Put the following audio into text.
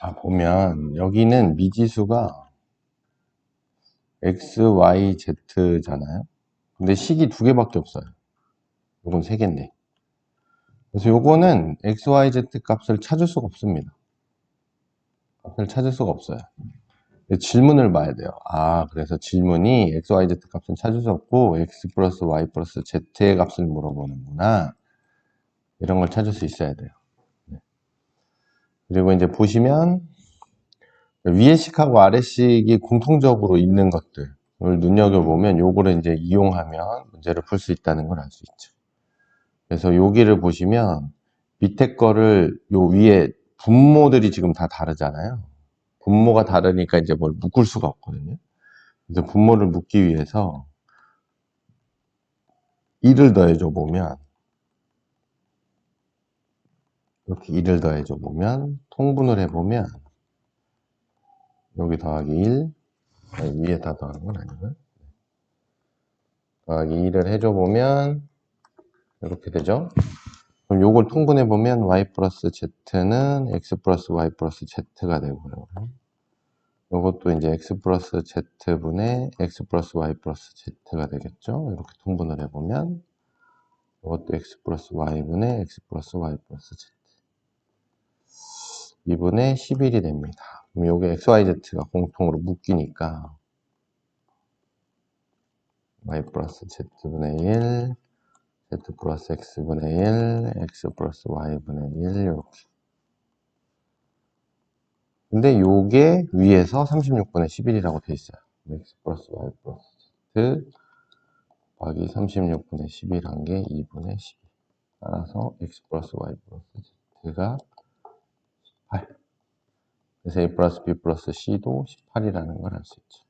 자, 보면 여기는 미지수가 x, y, z잖아요. 근데 식이 두 개밖에 없어요. 요건 세 개인데. 그래서 요거는 x, y, z 값을 찾을 수가 없습니다. 값을 찾을 수가 없어요. 질문을 봐야 돼요. 아, 그래서 질문이 x, y, z 값은 찾을 수 없고 x 플러스 y 플러스 z의 값을 물어보는구나. 이런 걸 찾을 수 있어야 돼요. 네. 그리고 이제 보시면 위에 식하고 아래 식이 공통적으로 있는 것들을 눈여겨보면 요거를 이제 이용하면 문제를 풀 수 있다는 걸 알 수 있죠. 그래서 여기를 보시면 밑에 거를 요 위에 분모들이 지금 다 다르잖아요. 분모가 다르니까 이제 뭘 묶을 수가 없거든요. 그래서 분모를 묶기 위해서 1을 더해줘 보면 이렇게 1을 더해줘 보면 통분을 해보면 여기 더하기 1 아니, 위에 다 더하는 건 아니고요. 더하기 1을 해줘 보면 이렇게 되죠. 그럼 요걸 통분해 보면 y 플러스 z는 x 플러스 y 플러스 z가 되고요. 요것도 이제 x 플러스 z분의 x 플러스 y 플러스 z가 되겠죠. 이렇게 통분을 해보면 이것도 x 플러스 y분의 x 플러스 y 플러스 z 2분의 11이 됩니다. 그럼 요게 x, y, z가 공통으로 묶이니까 y 플러스 z분의 1 z 플러스 x분의 1 x 플러스 y분의 1 이렇게 근데 요게 위에서 36분의 11이라고 돼 있어요. x 플러스 y 플러스 z 곱하기 36분의 11한 게 2분의 12. 따라서 x 플러스 y 플러스 z가 18. 그래서 a 플러스 b 플러스 c도 18이라는 걸 알 수 있죠.